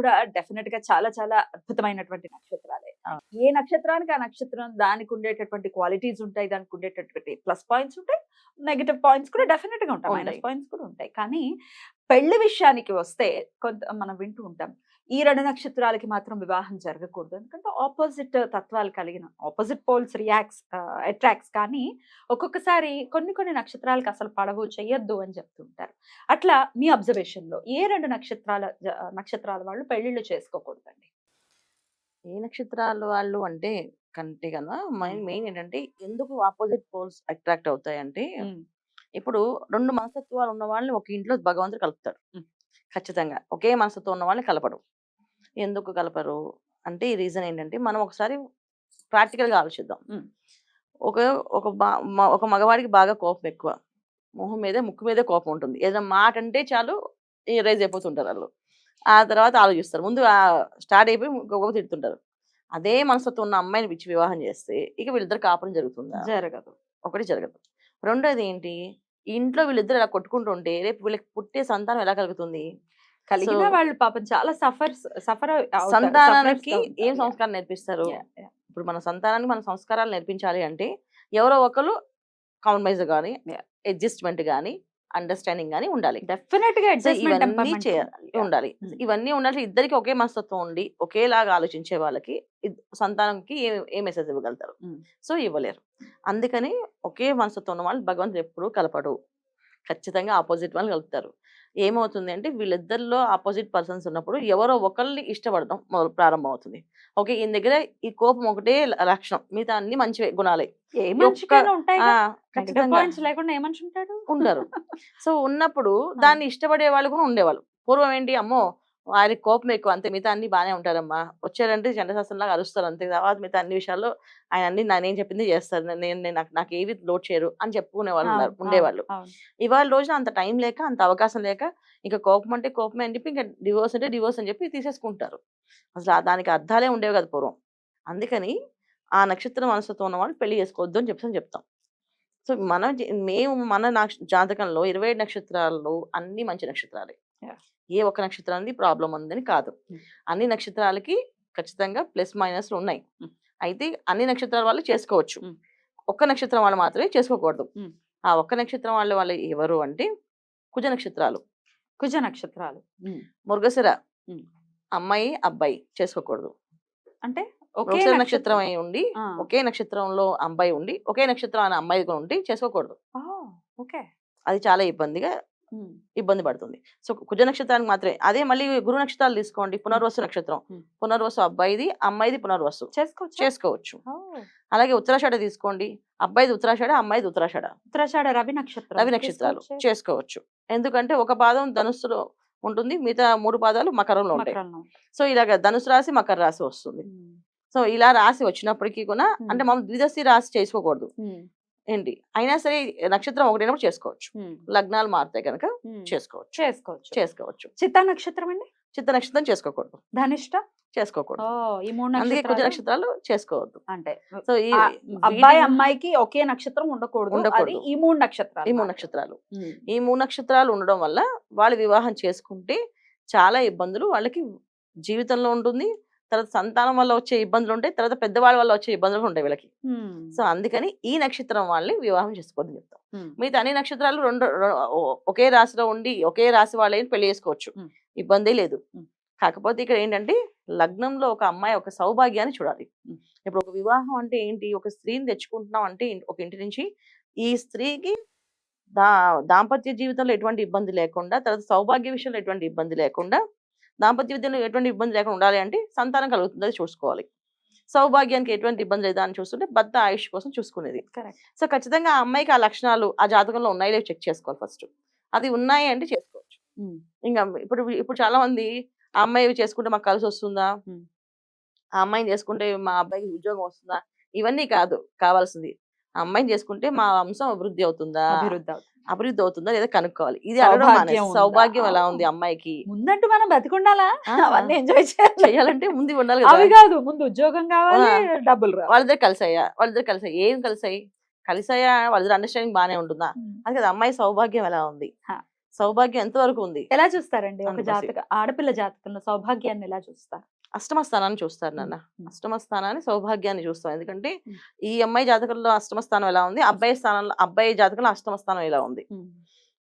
కూడా డెఫినెట్గా చాలా చాలా అద్భుతమైనటువంటి నక్షత్రాలే. ఏ నక్షత్రానికి ఆ నక్షత్రం దానికి ఉండేటటువంటి క్వాలిటీస్ ఉంటాయి దానికి ఉండేటటువంటి ప్లస్ పాయింట్స్ ఉంటాయి నెగిటివ్ పాయింట్స్ కూడా డెఫినెట్గా ఉంటాయి మైనస్. పాయింట్స్ కూడా ఉంటాయి కానీ పెళ్ళి విషయానికి వస్తే కొంత మనం వింటూ ఉంటాం ఈ రెండు నక్షత్రాలకి మాత్రం వివాహం జరగకూడదు. ఎందుకంటే ఆపోజిట్ తత్వాలు కలిగిన ఆపోజిట్ పోల్స్ రియాక్ట్స్ అట్రాక్ట్స్ కానీ ఒక్కొక్కసారి కొన్ని కొన్ని నక్షత్రాలకు అసలు పడవు చెయ్యొద్దు అని చెప్తుంటారు. అట్లా మీ అబ్జర్వేషన్లో ఏ రెండు నక్షత్రాల నక్షత్రాల వాళ్ళు పెళ్ళిళ్ళు చేసుకోకూడదండి? ఏ నక్షత్రాలు వాళ్ళు అంటే కంటే కదా మెయిన్. మెయిన్ ఏంటంటే ఎందుకు ఆపోజిట్ పోల్స్ అట్రాక్ట్ అవుతాయంటే ఇప్పుడు రెండు మనస్తత్వాలు ఉన్న వాళ్ళని ఒక ఇంట్లో భగవంతుడు కలుపుతాడు. ఖచ్చితంగా ఒకే మనస్తత్వం ఉన్న వాళ్ళని కలపడు. ఎందుకు కలపరు? అంటే ఈ రీజన్ ఏంటంటే మనం ఒకసారి ప్రాక్టికల్గా ఆలోచిద్దాం. ఒక ఒక ఒక మగవాడికి బాగా కోపం ఎక్కువ. మొహం మీదే ముక్కు మీదే కోపం ఉంటుంది. ఏదైనా మాట అంటే చాలు రైజ్ అయిపోతుంటారు వాళ్ళు. ఆ తర్వాత ఆలోచిస్తారు. ముందు స్టార్ట్ అయిపోయి గొప్ప తిడుతుంటారు. అదే మనస్తత్వం ఉన్న అమ్మాయిని పిచ్చి వివాహం చేస్తే ఇక వీళ్ళిద్దరు కాపురం జరుగుతుందా? జరగదు. ఒకటి జరగదు. రెండోది ఏంటి? ఇంట్లో వీళ్ళిద్దరు ఇలా కొట్టుకుంటుంటే రేపు వీళ్ళకి పుట్టే సంతానం ఎలా కలుగుతుంది? కలిగిన వాళ్ళు పాపం చాలా సఫర్ సఫర్ సంతానానికి ఏం సంస్కారం నేర్పిస్తారు? ఇప్పుడు మన సంతానానికి మన సంస్కారాలు నేర్పించాలి అంటే ఎవరో ఒకరు కాంప్రమైజ్ కానీ. అడ్జస్ట్మెంట్ కానీ అండర్స్టాండింగ్ కానీ ఉండాలి. డెఫినెట్గా ఇవన్నీ చేయాలి ఉండాలి. ఇవన్నీ ఉండాలి ఇద్దరికి ఒకే మనస్తత్వం ఉండి ఒకేలాగా ఆలోచించే వాళ్ళకి సంతానంకి ఏ ఏ మెసేజ్ ఇవ్వగలుగుతారు. సో ఇవ్వలేరు. అందుకని ఒకే మనస్తత్వం ఉన్న వాళ్ళు భగవంతుడు ఎప్పుడూ కలపడు. ఖచ్చితంగా ఆపోజిట్ వాళ్ళు కలుపుతారు. ఏమవుతుంది అంటే వీళ్ళిద్దరిలో ఆపోజిట్ పర్సన్స్ ఉన్నప్పుడు ఎవరో ఒకరిని ఇష్టపడడం మొదలు ప్రారంభం అవుతుంది ఓకే ఈయన దగ్గర ఈ కోపం ఒకటే లక్షణం. మిగతా అన్ని మంచి గుణాలే. ఉండరు. సో ఉన్నప్పుడు దాన్ని ఇష్టపడే వాళ్ళు కూడా ఉండేవాళ్ళు. పూర్వం ఏంటి? అమ్మో వారికి కోపం ఎక్కువ. అంతే మిగతా అన్ని బాగానే ఉంటారమ్మా. వచ్చారంటే చండశాస్త్రంలాగా అరుస్తారు అంతే. తర్వాత మిగతా అన్ని విషయాల్లో ఆయన అన్ని నేను చెప్పింది చేస్తారు. నేను నేను- నాకు నాకు ఏవి లోడ్ చేయరు అని చెప్పుకునే వాళ్ళు ఉన్నారు ఉండేవాళ్ళు. ఇవాళ రోజున అంత టైం లేక అంత అవకాశం లేక ఇంకా కోపం అంటే కోపమే అని చెప్పి ఇంకా డివోర్స్ అంటే డివోర్స్ అని చెప్పి తీసేసుకుంటారు. అసలు దానికి అర్థాలే ఉండేవి కదా పూర్వం. అందుకని ఆ నక్షత్ర మనస్తత్వం ఉన్న వాళ్ళు పెళ్ళి చేసుకోవద్దు అని చెప్పి చెప్తాం. సో మన మేము మన జాతకంలో ఇరవై నక్షత్రాల్లో అన్ని మంచి నక్షత్రాలే. ఏ ఒక్క నక్షత్రానికి ప్రాబ్లం ఉందని కాదు. అన్ని నక్షత్రాలకి ఖచ్చితంగా ప్లస్ మైనస్లు ఉన్నాయి. అయితే అన్ని నక్షత్రాల వాళ్ళు చేసుకోవచ్చు. ఒక్క నక్షత్రం వాళ్ళు మాత్రమే చేసుకోకూడదు. ఆ ఒక్క నక్షత్రం వాళ్ళ వాళ్ళు ఎవరు అంటే కుజ నక్షత్రాలు. కుజ నక్షత్రాలు. మురుగశిర Hmm. అమ్మాయి అబ్బాయి చేసుకోకూడదు. అంటే ఒకే మృగశిర నక్షత్రం అయి ఉండి. ఒకే నక్షత్రంలో అబ్బాయి ఉండి ఒకే నక్షత్రం అనే అమ్మాయి ఉండి చేసుకోకూడదు. ఓకే. అది చాలా ఇబ్బందిగా ఇబ్బంది పడుతుంది. సో కుజ నక్షత్రానికి మాత్రమే. అదే మళ్ళీ గురు నక్షత్రాలు తీసుకోండి. పునర్వసు నక్షత్రం. పునర్వసు అబ్బాయిది అమ్మాయిది పునర్వసు. చేసుకోవచ్చు? చేసుకోవచ్చు. అలాగే ఉత్తరాషాఢ తీసుకోండి. అబ్బాయిది ఉత్తరాషాఢ అమ్మాయిది ఉత్తరాషాఢ. ఉత్తరాషాఢ రవి నక్షత్రం. రవి నక్షత్రాలు చేసుకోవచ్చే? ఎందుకంటే ఒక పాదం ధనుస్సులో ఉంటుంది. మిగతా మూడు పాదాలు మకరంలో ఉంటాయి. సో ఇలాగ ధనుసు రాశి మకర రాశి వస్తుంది. సో ఇలా రాశి వచ్చినప్పటికీ కూడా అంటే. మనం ద్విదశి రాశి చేసుకోకూడదు. ఏంటి? అయినా సరే నక్షత్రం ఒకటైనప్పుడు చేసుకోవచ్చు. లగ్నాలు మారుతాయి కనుక. చేసుకోవచ్చు. చేసుకోవచ్చు. చేసుకోవచ్చు. చిత్తా నక్షత్రం అండి? చిత్త నక్షత్రం చేసుకోకూడదు. ధనిష్ట? చేసుకోకూడదు. ఈ మూడు అందుకే నక్షత్రాలు? చేసుకోవద్దు. అంటే సో ఈ అబ్బాయి అమ్మాయికి ఒకే నక్షత్రం ఉండకూడదు. ఉండకూడదు. ఈ మూడు నక్షత్రాలు ఈ మూడు. నక్షత్రాలు. ఈ మూడు నక్షత్రాలు ఉండడం వల్ల వాళ్ళు వివాహం చేసుకుంటే చాలా ఇబ్బందులు వాళ్ళకి జీవితంలో ఉంటుంది. తర్వాత సంతానం వల్ల వచ్చే ఇబ్బందులు ఉంటాయి తర్వాత పెద్దవాళ్ళ వల్ల వచ్చే ఇబ్బందులు ఉంటాయి వీళ్ళకి. సో అందుకని ఈ నక్షత్రం వాళ్ళని వివాహం చేసుకోవద్దని చెప్తాం. మిగతా అన్ని నక్షత్రాలు రెండు ఒకే రాశిలో ఉండి ఒకే రాశి వాళ్ళని పెళ్ళి చేసుకోవచ్చు. ఇబ్బంది లేదు. కాకపోతే ఇక్కడ ఏంటంటే లగ్నంలో ఒక అమ్మాయి ఒక సౌభాగ్యాన్ని చూడాలి. ఇప్పుడు ఒక వివాహం అంటే ఏంటి? ఒక స్త్రీని తెచ్చుకుంటున్నాం అంటే ఒక ఇంటి నుంచి ఈ స్త్రీకి దా దాంపత్య జీవితంలో ఎటువంటి ఇబ్బంది లేకుండా తర్వాత సౌభాగ్య విషయంలో ఎటువంటి ఇబ్బంది లేకుండా దాంపత్య విద్యలో ఎటువంటి ఇబ్బంది లేకుండా ఉండాలి అంటే సంతానం కలుగుతుంది అది చూసుకోవాలి. సౌభాగ్యానికి ఎటువంటి ఇబ్బంది లేదా అని చూస్తుంటే భర్త ఆయుష్ కోసం చూసుకునేది. సో ఖచ్చితంగా ఆ అమ్మాయికి ఆ లక్షణాలు ఆ జాతకంలో ఉన్నాయో లేవో చెక్ చేసుకోవాలి ఫస్ట్. అది ఉన్నాయి అంటే చేసుకోవచ్చు. ఇంకా ఇప్పుడు ఇప్పుడు చాలా మంది ఆ అమ్మాయి చేసుకుంటే మాకు కలిసి వస్తుందా. ఆ అమ్మాయిని చేసుకుంటే మా అబ్బాయికి ఉద్యోగం వస్తుందా? ఇవన్నీ కాదు కావాల్సింది. అమ్మాయిని చేసుకుంటే మా వంశం అభివృద్ధి అవుతుందా? అభివృద్ధి అవుతుంది. అభివృద్ధి అవుతుందా లేదా కనుక్కోవాలి. ఇది అడగడం సౌభాగ్యం ఎలా ఉంది. అమ్మాయికి? ముందంటూ మనం బతికుండాలా? అవన్నీ ఎంజాయ్ చేయాలి. చెయ్యాలంటే ముందు ఉండాలి అవి కదా ముందు ఉద్యోగం కావాలి డబ్బులు వాళ్ళిద్దరు కలిసాయా వాళ్ళిద్దరు కలిసాయి ఏం కలిసాయి? కలిసాయా? వాళ్ళిద్దరు అండర్స్టాండింగ్ బానే ఉంటుందా. అది కదా అమ్మాయి సౌభాగ్యం ఎలా ఉంది. సౌభాగ్యం ఎంత వరకు ఉంది? ఎలా చూస్తారండి? ఒక. జాతక ఆడపిల్ల జాతకంలో సౌభాగ్యాన్ని ఎలా చూస్తారు? అష్టమ స్థానాన్ని చూస్తారు నాన్న. అష్టమ స్థానాన్ని సౌభాగ్యాన్ని చూస్తాం. ఎందుకంటే. ఈ అమ్మాయి జాతకంలో అష్టమ స్థానం ఎలా ఉంది? అబ్బాయి స్థానంలో అబ్బాయి జాతకంలో అష్టమ స్థానం ఎలా ఉంది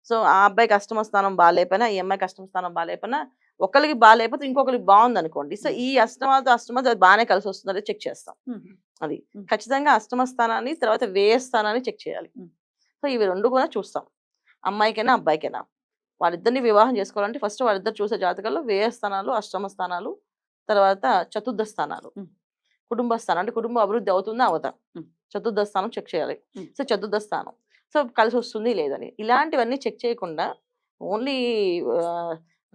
సో ఆ అబ్బాయికి అష్టమ స్థానం బాగాలేకపోయినా ఈ అమ్మాయికి అష్టమ స్థానం బాగాలేకపోయినా ఒకరికి బాగాలేకపోతే ఇంకొకరికి బాగుంది అనుకోండి సో ఈ అష్టమాతో అది బాగానే కలిసి వస్తుందని చెక్ చేస్తాం. అది. ఖచ్చితంగా అష్టమ స్థానాన్ని తర్వాత వ్యయ స్థానాన్ని చెక్ చేయాలి. సో ఇవి రెండు కూడా చూస్తాం. అమ్మాయికైనా అబ్బాయికైనా. వాళ్ళిద్దరిని వివాహం చేసుకోవాలంటే ఫస్ట్ వాళ్ళిద్దరు చూసే జాతకాల్లో వ్యయ స్థానాలు అష్టమ స్థానాలు తర్వాత చతుర్థ స్థానాలు. కుటుంబ స్థానం అంటే కుటుంబం అభివృద్ధి అవుతుందా అవదా. చతుర్థ స్థానం చెక్ చేయాలి. సో చతుర్థ స్థానం. సో కలిసి వస్తుంది లేదని. ఇలాంటివన్నీ చెక్ చేయకుండా ఓన్లీ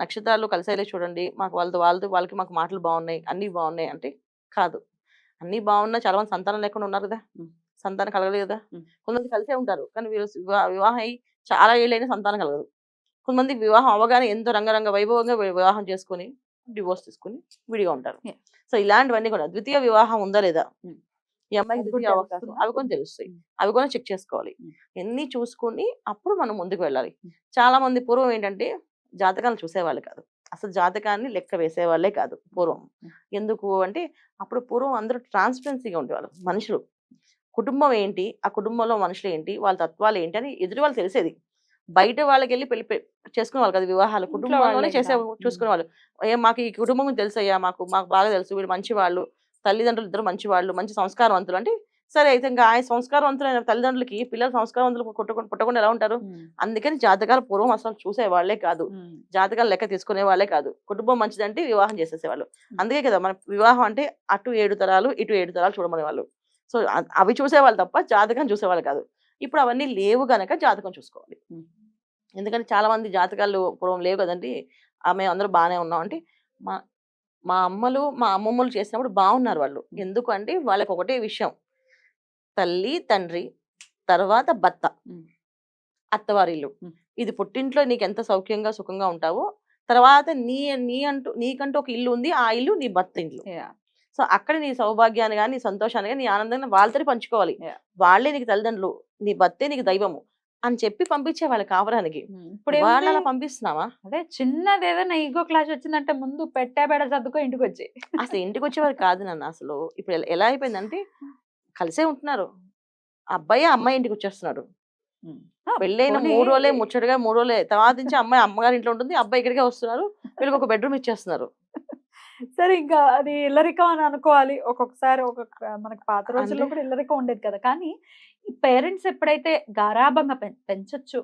నక్షత్రాలు కలిసేలే చూడండి. మాకు వాళ్ళతో వాళ్ళతో వాళ్ళకి మాకు మాటలు బాగున్నాయి అన్నీ బాగున్నాయి అంటే కాదు. అన్నీ బాగున్నా చాలా మంది సంతానం లేకుండా ఉన్నారు కదా. సంతానం కలగలేదు కదా. కొంతమంది కలిసే ఉంటారు. కానీ వీళ్ళు వివా- వివాహం అయ్యి చాలా ఏళ్ళైనా సంతానం కలగదు. కొంతమంది వివాహం అవగానే ఎంతో రంగరంగ వైభవంగా వివాహం చేసుకొని డివోర్స్ తీసుకుని విడిగా ఉంటారు. సో ఇలాంటివన్నీ కూడా ద్వితీయ వివాహం ఉందా లేదా? ఉమ్. ఈ అమ్మాయికి ద్వితీయ అవకాశం? అవి కూడా తెలుస్తాయి. ఉమ్. అవి కూడా చెక్ చేసుకోవాలి. ఉమ్. ఎన్ని చూసుకొని అప్పుడు మనం ముందుకు వెళ్ళాలి. చాలా మంది పూర్వం ఏంటంటే జాతకాలు చూసేవాళ్ళు కాదు. అసలు జాతకాన్ని లెక్క వేసేవాళ్ళే కాదు పూర్వం. ఎందుకు అంటే అప్పుడు పూర్వం అందరూ ట్రాన్స్పరెన్సీగా ఉండేవాళ్ళు. మనుషులు. కుటుంబం ఏంటి? ఆ కుటుంబంలో మనుషులు ఏంటి? వాళ్ళ తత్వాలు ఏంటి? అని ఎదురు వాళ్ళు తెలిసేది. బయట వాళ్ళకి వెళ్ళి పెళ్ళి పె- చేసుకునే వాళ్ళు కదా వివాహాలు కుటుంబంలోనే చేసే కదా. ఉమ్. చూసుకునే వాళ్ళు ఏ మాకు ఈ కుటుంబం తెలుసయ్యా మాకు మాకు బాగా తెలుసు వీళ్ళు మంచి వాళ్ళు తల్లిదండ్రులు ఇద్దరు మంచి వాళ్ళు మంచి సంస్కారవంతులు అంటే సరే అయితే ఇంకా ఆయన సంస్కారవంతులైన తల్లిదండ్రులకి పిల్లలు సంస్కారవంతులు పుట్టకుండా పుట్టకుండా ఎలా ఉంటారు. అందుకని జాతకాలు పూర్వం అసలు చూసే వాళ్ళే కాదు. జాతకాలు లెక్క తీసుకునే వాళ్ళే కాదు కుటుంబం మంచిదంటే వివాహం చేసేసేవాళ్ళు. అందుకే కదా మన వివాహం అంటే అటు ఏడు తరాలు ఇటు ఏడు తరాలు చూడమనే వాళ్ళు సో అవి చూసేవాళ్ళు తప్ప జాతకం చూసేవాళ్ళు కాదు ఇప్పుడు అవన్నీ లేవు గనక జాతకం చూసుకోవాలి. ఎందుకంటే చాలా మంది జాతకాలు పూర్వం లేవు కదండి. ఆమె అందరూ బాగానే ఉన్నాం అంటే మా మా అమ్మలు మా అమ్మమ్మలు చేసినప్పుడు బాగున్నారు వాళ్ళు. ఎందుకు అంటే వాళ్ళకి ఒకటే విషయం. తల్లి తండ్రి తర్వాత భర్త. అత్తవారిల్లు. ఇది పుట్టింట్లో నీకు ఎంత సౌఖ్యంగా సుఖంగా ఉంటావో తర్వాత నీ నీ అంటూ నీకంటూ ఒక ఇల్లు ఉంది. ఆ ఇల్లు నీ భర్త Yeah. సో అక్కడ నీ సౌభాగ్యాన్ని కానీ నీ సంతోషాన్ని కానీ నీ ఆనందాన్ని వాళ్ళతో పంచుకోవాలి. వాళ్ళే నీకు తల్లిదండ్రులు. నీ భర్తే నీకు దైవము. అని చెప్పి పంపించే వాళ్ళ కావడానికి ఉమ్. ఇప్పుడు వాళ్ళు అలా? పంపిస్తున్నావా? అదే చిన్నది ఏదైనా ఈగో క్లాష్ వచ్చిందంటే ముందు పెట్టా బెడ సర్దుకో ఇంటికి వచ్చి అసలు ఇంటికి వచ్చేవారు కాదు నన్ను అసలు. ఇప్పుడు ఎలా- అయిపోయిందంటే కలిసే ఉంటున్నారు. అబ్బాయి అమ్మాయి ఇంటికి వచ్చేస్తున్నాడు పెళ్ళైన మూడు రోజులే ముచ్చటగా మూడు రోజులే తర్వాత నుంచి అమ్మాయి అమ్మగారి ఇంట్లో ఉంటుంది. అబ్బాయి ఇక్కడికే వస్తున్నారు. వీళ్ళకి ఒక బెడ్రూమ్ ఇచ్చేస్తున్నారు. సరే ఇంకా అది ఇల్లరికం అని అనుకోవాలి. ఒక్కొక్కసారి ఒక్కొక్క మనకి పాత రోజుల్లో కూడా ఇల్లరికం ఉండేది కదా. కానీ పేరెంట్స్ ఎప్పుడైతే గారాభంగా పెం- పెంచొచ్చు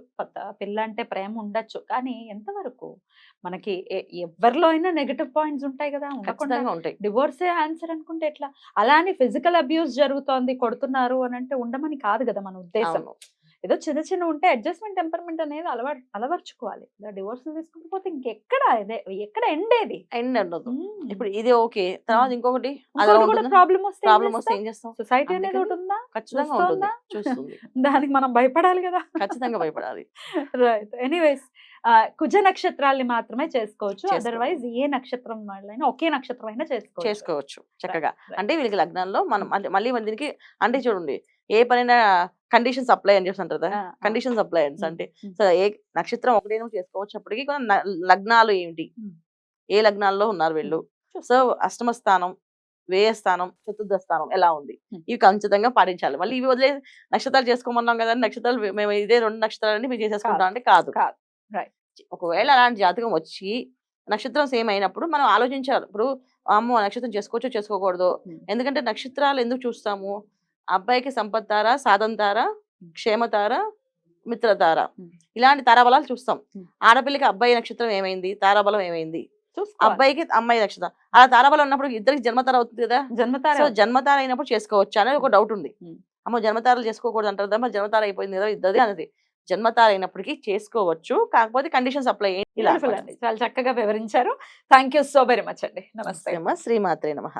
పిల్ల అంటే ప్రేమ ఉండొచ్చు కానీ ఎంతవరకు మనకి ఎ- ఎవరిలో అయినా నెగటివ్ పాయింట్స్ ఉంటాయి కదా! ఉండకుండా ఖచ్చితంగా ఉంటాయి. డివోర్సే ఆన్సర్ అనుకుంటే ఎట్లా? అలా అని ఫిజికల్ అబ్యూస్ జరుగుతోంది కొడుతున్నారు అని అంటే ఉండమని కాదు కదా మన ఉద్దేశం. అవును. ఏదో చిన్న చిన్న ఉంటే అడ్జస్ట్మెంట్ టెంపర్మెంట్ అనేది అలవా అలవర్చుకోవాలి. డివోర్స్ తీసుకుంటూ ఇంకెక్కడ ఎక్కడ ఎండేది ఎండ్ ఉండదు. ఇప్పుడు ఇది ఓకే. తర్వాత ఇంకొకటి ప్రాబ్లం వస్తే ప్రాబ్లం వస్తే ఏం చేస్తాం? సొసైటీ అనేది ఒకటి ఉందా? ఖచ్చితంగా ఉంటుంది. చూస్తోందా? చూస్తుంది దానికి మనం భయపడాలి కదా. ఖచ్చితంగా భయపడాలి. రైట్. ఎనీవేస్ కుజ నక్షత్రాల్ని మాత్రమే చేసుకోవచ్చు. అదర్వైజ్ ఏ నక్షత్రం వాళ్ళైనా ఒకే నక్షత్రం అయినా చేసుకోవచ్చు. చేసుకోవచ్చు చక్కగా. అంటే వీళ్ళకి లగ్నాల్లో మనం మళ్ళీ- దీనికి అంటే చూడండి ఏ పనైనా కండిషన్స్ అప్లై అని చెప్పి అంటారు. కండిషన్స్ అప్లై ఉమ్, అంటే. సో ఏ నక్షత్రం ఒకటేనో చేసుకోవచ్చప్పటికి కొన్ని లగ్నాలు ఏమిటి. ఏ లగ్నాల్లో ఉన్నారు వీళ్ళు? సో అష్టమ స్థానం వ్యయ స్థానం చతుర్థ స్థానం ఎలా ఉంది. ఇవి ఖచ్చితంగా పాటించాలి. మళ్ళీ ఇవి వదిలే నక్షత్రాలు చేసుకోమన్నాం కదా నక్షత్రాలు మేము ఇదే రెండు నక్షత్రాలని మీరు చేసేసుకుంటాం అంటే కాదు. కాదు. ఒకవేళ అలాంటి జాతకం వచ్చి నక్షత్రం సేమ్ అయినప్పుడు మనం ఆలోచించాలి. ఇప్పుడు అమ్మో నక్షత్రం చేసుకోవచ్చో చేసుకోకూడదు. ఎందుకంటే నక్షత్రాలు ఎందుకు చూస్తాము? అబ్బాయికి సంపత్తార సాధంతార క్షేమతార మిత్రతార. ఇలాంటి తారాబలాలు చూస్తాం. ఆడపిల్లకి అబ్బాయి నక్షత్రం ఏమైంది? తారాబలం ఏమైంది. అబ్బాయికి అమ్మాయి నక్షత్రం. అలా తారాబలం ఉన్నప్పుడు ఇద్దరికి జన్మతార అవుతుంది కదా? జన్మతార జన్మతార అయినప్పుడు చేసుకోవచ్చు అనేది ఒక డౌట్ ఉంది. అమ్మ జన్మతారలు చేసుకోకూడదు అంటారు కదా జన్మతార అయిపోయింది కదా ఇద్దరిది అనేది జన్మతార అయినప్పటికీ చేసుకోవచ్చు కాకపోతే కండిషన్స్ అప్లై ఇలా చాలా చక్కగా వివరించారు. Thank you so very much అండి. నమస్తే. శ్రీమాత్రే నమ.